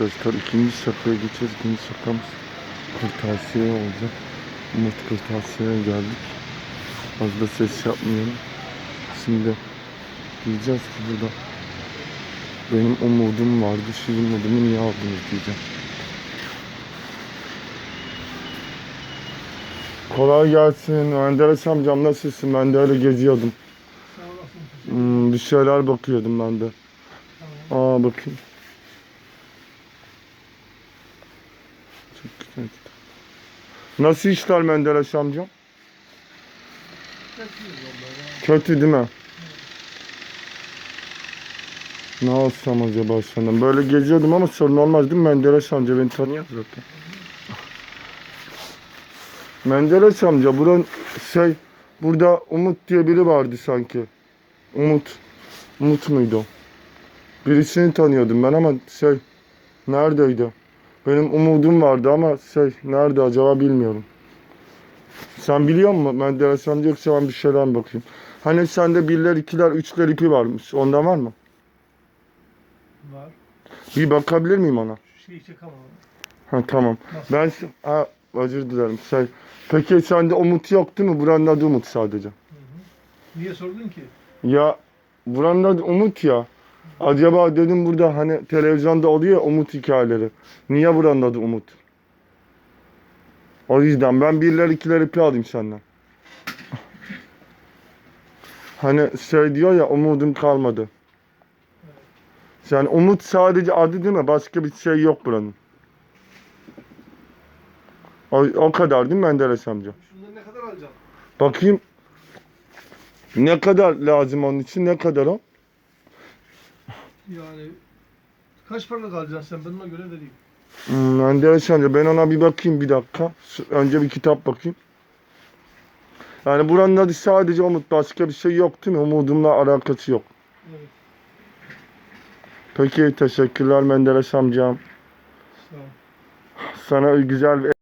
arkadaşlar ikinci şakaya geçeceğiz. İkinci şakamız kırtasiye olacak. Umut kırtasiyeye geldik. Fazla ses yapmayalım. Şimdi diyeceğiz ki burada benim umudum vardı. Şu umudumu niye aldınız diyeceğim. Kolay gelsin. Menderes amcam nasılsın? Ben de öyle geziyordum. Sağ olasın. Hmm, bir şeyler bakıyordum ben de. Aa bakayım. Çok güzel kitap. Nasıl işler Menderes amcam? Kötü değil mi? Ne alsam acaba senden? Böyle geziyordum ama sorun olmaz değil mi? Menderes amca beni tanıyor zaten. Menderes amca buranın şey burada Umut diye biri vardı sanki. Umut. Umut muydu? Birisini tanıyordum ben ama şey neredeydi? Benim umudum vardı ama şey nerede acaba bilmiyorum. Sen biliyor musun Menderes amca yoksa ben bir şeyler mi bakayım? Hani sende birler, ikiler, üçler ipi varmış. Onda var mı? Var. Bir bakabilir miyim ona? Şu şeyi çek ama. Ha tamam. Nasıl? Ben ha, özür dilerim. Şey, peki sende Umut yok değil mi? Buranın adı Umut sadece. Hı hı. Niye sordun ki? Ya buranın adı Umut ya. Acaba dedim burada hani televizyonda oluyor Umut hikayeleri. Niye buranın adı Umut? O yüzden ben birler ikiler ipi alayım senden. Hani şey diyor ya umudum kalmadı. Yani Umut sadece adı değil mi? Başka bir şey yok buranın. O, o kadar değil mi Menderes amca? Şundan ne kadar alacaksın? Bakayım. Ne kadar lazım onun için? Ne kadar o? Yani kaç paralık alacaksın sen? Ben ona göre vereyim. Hmm, Menderes amca ben ona bir bakayım bir dakika. Önce bir kitap bakayım. Yani buranın adı sadece Umut. Başka bir şey yok değil mi? Umudumla alakası yok. Evet. Peki teşekkürler Menderes amcam. Sağ ol. Sana güzel bir